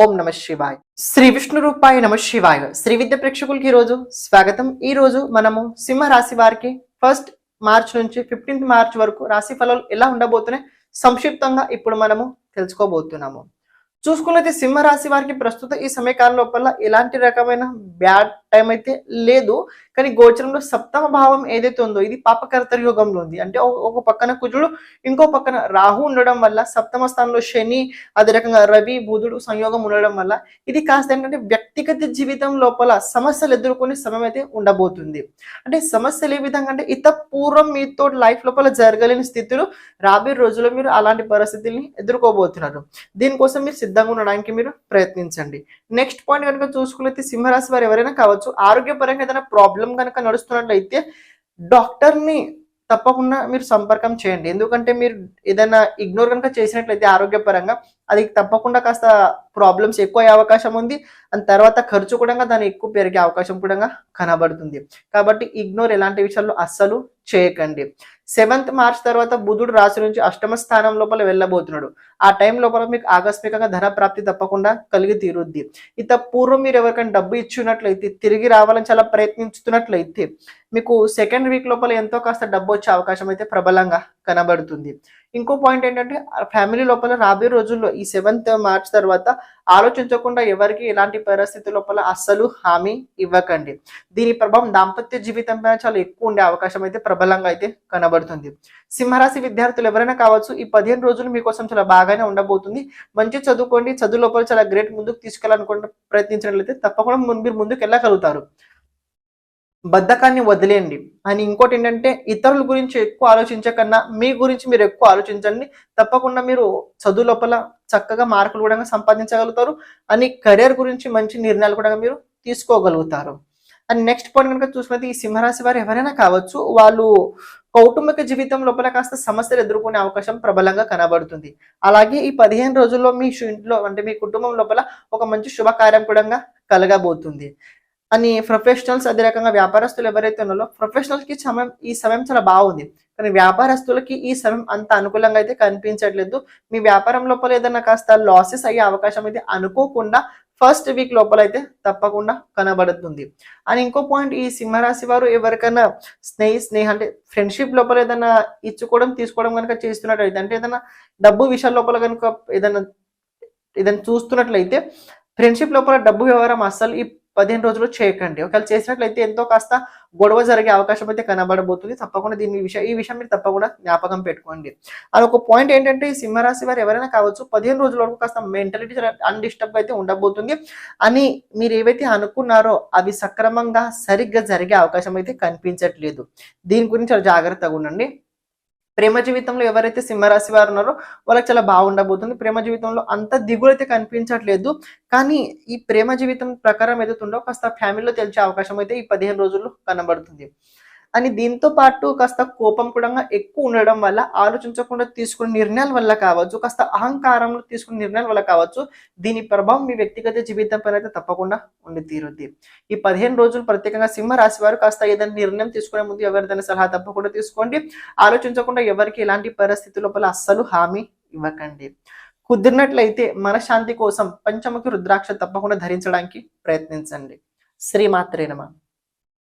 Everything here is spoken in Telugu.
ఓం నమ శివాయ్. శ్రీ విష్ణు రూపాయ నమ శివాయ. శ్రీ విద్య ప్రేక్షకులకి ఈరోజు స్వాగతం. ఈ రోజు మనము సింహ రాశి వారికి ఫస్ట్ మార్చ్ నుంచి ఫిఫ్టీన్త్ మార్చ్ వరకు రాశి ఫలాలు ఎలా ఉండబోతున్నాయి సంక్షిప్తంగా ఇప్పుడు మనము తెలుసుకోబోతున్నాము. చూసుకున్నైతే సింహరాశి వారికి ప్రస్తుత ఈ సమయకాలం లోపల ఎలాంటి రకమైన బ్యాడ్ టైం అయితే లేదు. కానీ గోచరంలో సప్తమ భావం ఏదైతే ఉందో ఇది పాపకర్తర యోగంలో ఉంది. అంటే ఒక పక్కన కుజుడు ఇంకో పక్కన రాహు ఉండడం వల్ల సప్తమ స్థానంలో శని అదే రకంగా రవి బుధుడు సంయోగం ఉండడం వల్ల ఇది కాస్త ఏంటంటే వ్యక్తిగత జీవితం లోపల సమస్యలు ఎదుర్కొనే సమయం అయితే ఉండబోతుంది. అంటే సమస్యలు ఏ విధంగా అంటే ఇత పూర్వం మీతో లైఫ్ లోపల జరగలేని స్థితులు రాబోయే రోజుల్లో మీరు అలాంటి పరిస్థితుల్ని ఎదుర్కోబోతున్నారు. దీనికోసం మీరు సిద్ధంగా ఉండడానికి మీరు ప్రయత్నించండి. నెక్స్ట్ పాయింట్ కనుక చూసుకున్నట్లయితే సింహరాశి వారు ఎవరైనా కావచ్చు ఆరోగ్యపరంగా ఏదైనా ప్రాబ్లం కనుక నడుస్తున్నట్లయితే డాక్టర్ని తప్పకుండా మీరు సంపర్కం చేయండి. ఎందుకంటే మీరు ఏదైనా ఇగ్నోర్ కనుక చేసినట్లయితే ఆరోగ్యపరంగా అది తప్పకుండా కాస్త ప్రాబ్లమ్స్ ఎక్కువ అయ్యే అవకాశం ఉంది. అండ్ తర్వాత ఖర్చు కూడా దాని ఎక్కువ పెరిగే అవకాశం కూడా కనబడుతుంది. కాబట్టి ఇగ్నోర్ ఎలాంటి విషయాల్లో అస్సలు చేయకండి. సెవెంత్ మార్చ్ తర్వాత బుధుడు రాశి నుంచి అష్టమ స్థానం లోపల వెళ్ళబోతున్నాడు. ఆ టైం లోపల మీకు ఆకస్మికంగా ధన ప్రాప్తి తప్పకుండా కలిగి తీరుద్ది. ఇత పూర్వం మీరు ఎవరికైనా డబ్బు ఇచ్చినట్లయితే తిరిగి రావాలని చాలా ప్రయత్నించుతున్నట్లయితే మీకు సెకండ్ వీక్ లోపల ఎంతో కాస్త డబ్బు వచ్చే అవకాశం అయితే ప్రబలంగా కనబడుతుంది. ఇంకో పాయింట్ ఏంటంటే ఫ్యామిలీ లోపల రాబోయే రోజుల్లో ఈ సెవెంత్ మార్చ్ తర్వాత ఆలోచించకుండా ఎవరికి ఎలాంటి పరిస్థితి లోపల అస్సలు హామీ ఇవ్వకండి. దీని ప్రభావం దాంపత్య జీవితం పైన చాలా ఎక్కువ ఉండే అవకాశం అయితే ప్రబలంగా అయితే కనబడుతుంది. సింహరాశి విద్యార్థులు ఎవరైనా కావచ్చు ఈ పదిహేను రోజులు మీకోసం చాలా బాగానే ఉండబోతుంది. మంచి చదువుకోండి చదువు లోపల చాలా గ్రేట్ ముందుకు తీసుకెళ్ళాలనుకుంటే ప్రయత్నించినట్లయితే తప్పకుండా మీరు ముందుకు వెళ్ళగలుగుతారు. బద్ధకాన్ని వదిలేయండి. అని ఇంకోటి ఏంటంటే ఇతరుల గురించి ఎక్కువ ఆలోచించకన్నా మీ గురించి మీరు ఎక్కువ ఆలోచించండి. తప్పకుండా మీరు చదువు లోపల చక్కగా మార్కులు కూడా సంపాదించగలుగుతారు. అని కెరీర్ గురించి మంచి నిర్ణయాలు కూడా మీరు తీసుకోగలుగుతారు. అండ్ నెక్స్ట్ పాయింట్ కనుక చూసినది ఈ సింహరాశి వారు ఎవరైనా కావచ్చు వాళ్ళు కౌటుంబిక జీవితం లోపల కాస్త సమస్యలు ఎదుర్కొనే అవకాశం ప్రబలంగా కనబడుతుంది. అలాగే ఈ పదిహేను రోజుల్లో మీ ఇంట్లో అంటే మీ కుటుంబం లోపల ఒక మంచి శుభకార్యం కూడా కలగబోతుంది. అని ప్రొఫెషనల్స్ అదే రకంగా వ్యాపారస్తులు ఎవరైతే ఉన్నారో ప్రొఫెషనల్స్కి సమయం ఈ సమయం చాలా బాగుంది. కానీ వ్యాపారస్తులకి ఈ సమయం అంత అనుకూలంగా అయితే కనిపించట్లేదు. మీ వ్యాపారం లోపల ఏదైనా కాస్త లాసెస్ అయ్యే అవకాశం అయితే అనుకోకుండా ఫస్ట్ వీక్ లోపల అయితే తప్పకుండా కనబడుతుంది. అని ఇంకో పాయింట్ ఈ సింహరాశి వారు ఎవరికైనా స్నేహ స్నేహ అంటే ఫ్రెండ్షిప్ లోపల ఏదైనా ఇచ్చుకోవడం తీసుకోవడం కనుక చేస్తున్నట్లయితే అంటే ఏదైనా డబ్బు విషయాల లోపల కనుక ఏదైనా ఏదైనా చూస్తున్నట్లయితే ఫ్రెండ్షిప్ లోపల డబ్బు వ్యవహారం అస్సలు ఈ పదిహేను రోజులు చేయకండి. ఒకవేళ చేసినట్లయితే ఎంతో కాస్త గొడవ జరిగే అవకాశం అయితే కనబడబోతుంది. తప్పకుండా దీని విషయం ఈ విషయం మీరు తప్పకుండా జ్ఞాపకం పెట్టుకోండి. అది ఒక పాయింట్ ఏంటంటే ఈ సింహరాశి వారు ఎవరైనా కావచ్చు పదిహేను రోజుల వరకు కాస్త మెంటాలిటీ అన్డిస్టర్బ్ అయితే ఉండబోతుంది. అని మీరు ఏవైతే అనుకున్నారో అవి సక్రమంగా సరిగ్గా జరిగే అవకాశం అయితే కనిపించట్లేదు. దీని గురించి చాలా జాగ్రత్తగా ఉండండి. ప్రేమ జీవితంలో ఎవరైతే సింహరాశి వారు ఉన్నారో వాళ్ళకి చాలా బాగుండబోతుంది. ప్రేమ జీవితంలో అంత దిగులు అయితే కనిపించట్లేదు. కానీ ఈ ప్రేమ జీవితం ప్రకారం ఏదైతుండో కాస్త ఫ్యామిలీలో తెలిసే అవకాశం అయితే ఈ పదిహేను రోజుల్లో కనబడుతుంది. అని దీంతో పాటు కాస్త కోపం కూడా ఎక్కువ ఉండడం వల్ల ఆలోచించకుండా తీసుకునే నిర్ణయాల వల్ల కావచ్చు కాస్త అహంకారంలో తీసుకునే నిర్ణయాల వల్ల కావచ్చు దీని ప్రభావం మీ వ్యక్తిగత జీవితం పైన అయితే తప్పకుండా ఉండి తీరుద్ది. ఈ పదిహేను రోజులు ప్రత్యేకంగా సింహ రాశి వారు కాస్త ఏదైనా నిర్ణయం తీసుకునే ముందు ఎవరిదైనా సలహా తప్పకుండా తీసుకోండి. ఆలోచించకుండా ఎవరికి ఎలాంటి పరిస్థితి లోపల అస్సలు హామీ ఇవ్వకండి. కుదిరినట్లయితే మనశ్శాంతి కోసం పంచముఖి రుద్రాక్ష తప్పకుండా ధరించడానికి ప్రయత్నించండి. శ్రీమాత్రేనమా